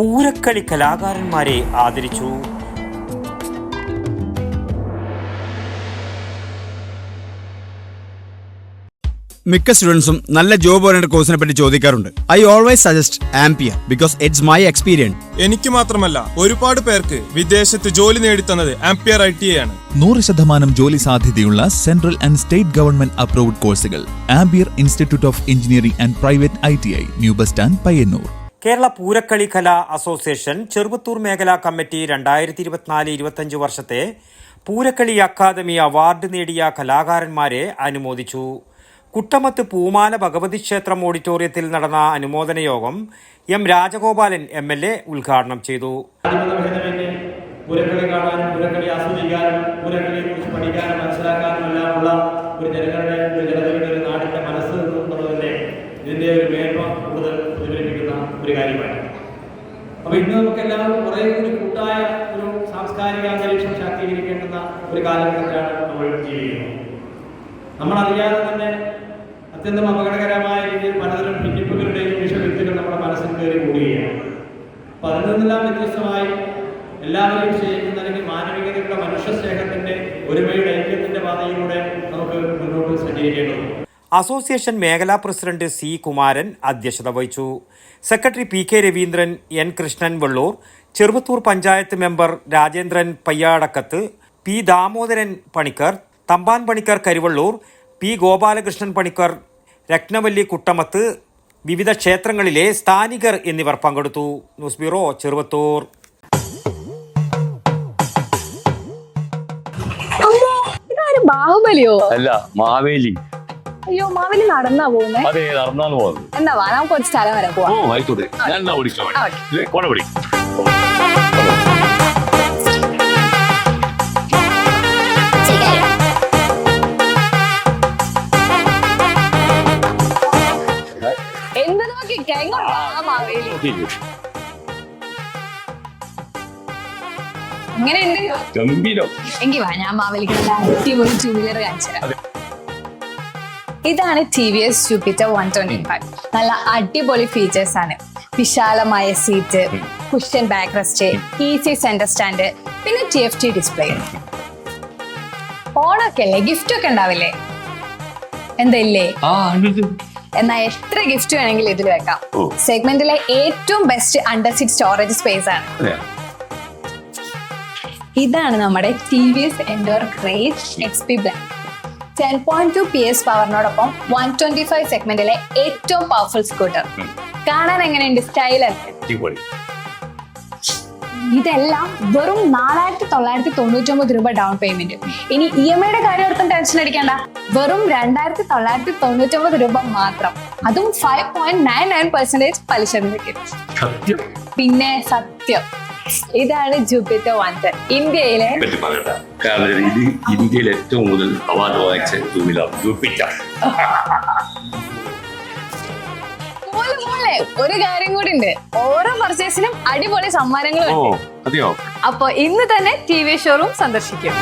പൂരക്കളി കലാകാരന്മാരെ ആദരിച്ചു. മിക്ക സ്റ്റുഡൻസും നല്ല ജോബ് ഓറിയന്റഡ് കോഴ്സിനെ പറ്റി ചോദിക്കാറുണ്ട്. I always suggest Ampere because it's my experience എനിക്ക് മാത്രമല്ല ഒരുപാട് പേർക്ക് വിദേശത്ത് ജോലി നേടിത്തന്നത് ആംപിയർ ഐ ടി ആണ്. നൂറ് ശതമാനം ജോലി സാധ്യതയുള്ള central and state government approved കോഴ്സുകൾ Ampere institute of engineering and private I T I new bus stand Payyanur Kerala Poorakkali Kala association Cheruvathur മേഖലാ കമ്മിറ്റി രണ്ടായിരത്തി ഇരുപത്തിനാല് ഇരുപത്തഞ്ച് വർഷത്തെ പൂരക്കളി അക്കാദമി അവാർഡ് നേടിയ കലാകാരന്മാരെ അനുമോദിച്ചു. കുട്ടമത്ത് പൂമാല ഭഗവതി ക്ഷേത്രം ഓഡിറ്റോറിയത്തിൽ നടന്ന അനുമോദന യോഗം M Rajagopalan M L A ഉദ്ഘാടനം ചെയ്തു. ഒരു നാടിന്റെ ഇതിന്റെ ഒരു മേന്മ കൂടുതൽ പ്രതിഫലിപ്പിക്കുന്ന ഒരു കാര്യമാണ് ഇന്ന് നമുക്ക് എല്ലാവർക്കും കുറെ ഒരു കൂട്ടായ ഒരു സാംസ്കാരിക അന്തരീക്ഷം ശാക്തീകരിക്കേണ്ടുന്ന ഒരു കാലഘട്ടത്തിലാണ് നമ്മൾ ജീവിക്കുന്നത്. നമ്മൾ അറിയാതെ തന്നെ അത്യന്തം അപകടകരമായ രീതിയിൽ പലതരം ഭിന്നിപ്പുകളുടെയും വിഷവിത്തുകൾ നമ്മുടെ മനസ്സിൽ കയറി കൂടുകയാണ്. അപ്പൊ അതിൽ നിന്നെല്ലാം വ്യത്യസ്തമായി എല്ലാവരെയും സ്നേഹിക്കുന്ന അല്ലെങ്കിൽ മാനവികതയുടെ മനുഷ്യ സ്നേഹത്തിന്റെ ഒരുമയുടെ ഐക്യത്തിന്റെ പാതയിലൂടെ നമുക്ക് മുന്നോട്ട് സഞ്ചരിക്കേണ്ടതുണ്ട്. അസോസിയേഷൻ മേഖലാ പ്രസിഡന്റ് സി കുമാരൻ അധ്യക്ഷത വഹിച്ചു. Secretary P K Raveendran N Krishnan Vellur Cheruvathur panchayat member Rajendran Payyadakkath P Damodaran Panicker Thampan Panicker Karuvalloor P Gopalakrishnan Panicker Rathnavalli Kuttamath വിവിധ ക്ഷേത്രങ്ങളിലെ സ്ഥാനികർ എന്നിവർ പങ്കെടുത്തു. News bureau Cheruvathur. ബാഹുബലിയോ? അല്ല മാവേലി. അയ്യോ മാവേലി നടന്നാ പോകുന്നേ? അതെ നടന്നാണ് പോകുന്നത്. എന്നാ വാ നമുക്ക് ഒരു സ്ഥലം വരെ ഓ പോവാം ആയിക്കോട്ടെ. ഞാൻ എന്നാ ഓടിക്കാം. കൊട എന്ത് എങ്ങോട്ടാ മാവേലി? ഗംഭീരം. എങ്കിൽ വാ ഞാൻ മാവേലിക്ക് അടിപൊളി ടൂ വീലർ കാണിച്ചുതരാം ഇതാണ് T V S Jupiter one twenty five നല്ല അടിപൊളി ഫീച്ചേഴ്സ് ആണ്. വിശാലമായ seat cushion back rest easy centre stand പിന്നെ ടി എഫ് ടി ഡിസ്പ്ലേ ഓണൊക്കെ അല്ലേ? ഗിഫ്റ്റ് ഒക്കെ ഉണ്ടാവില്ലേ? എന്തല്ലേ ആ ഉണ്ട്. എന്നാ എത്ര ഗിഫ്റ്റ് വേണമെങ്കിലും ഇതിൽ വെക്കാം. സെഗ്മെന്റിലെ ഏറ്റവും best under seat storage space ആണ്. ഇതാണ് നമ്മുടെ T V S എൻഡോർ great X P black ten point two P S പവറിനോടൊപ്പം one twenty five സെഗ്മെന്റിലെ ഏറ്റവും പവർഫുൾ സ്കൂട്ടർ കാണാൻ എങ്ങനെയുണ്ട്? സ്റ്റൈൽ ഇതെല്ലാം വെറും നാലായിരത്തി തൊള്ളായിരത്തി തൊണ്ണൂറ്റി ഒമ്പത് രൂപ ഡൗൺ പേയ്മെന്റ് ഇനി ഇ എം ഐയുടെ കാര്യം ഓർത്തും ടെൻഷൻ അടിക്കണ്ട. വെറും രണ്ടായിരത്തി തൊള്ളായിരത്തി തൊണ്ണൂറ്റി ഒമ്പത് രൂപ മാത്രം. അതും five point nine nine percentage പലിശ നിരക്കിൽ. പിന്നെ സത്യം. ഇതാണ് ജൂപ്പിറ്റർ വൺ ടെൻ ഇന്ത്യയിലെ കാരണം ഇത് ഇന്ത്യയിൽ ഏറ്റവും കൂടുതൽ അവാർഡ് വാങ്ങിച്ച വീലർ ജൂപ്പിറ്റർ. ഒരു കാര്യം കൂടി ഉണ്ട് ഓരോ പർച്ചേസിനും അടിപൊളി സമ്മാനങ്ങളും അതെയോ? അപ്പൊ ഇന്ന് തന്നെ ടി വി ഷോറൂം സന്ദർശിക്കും.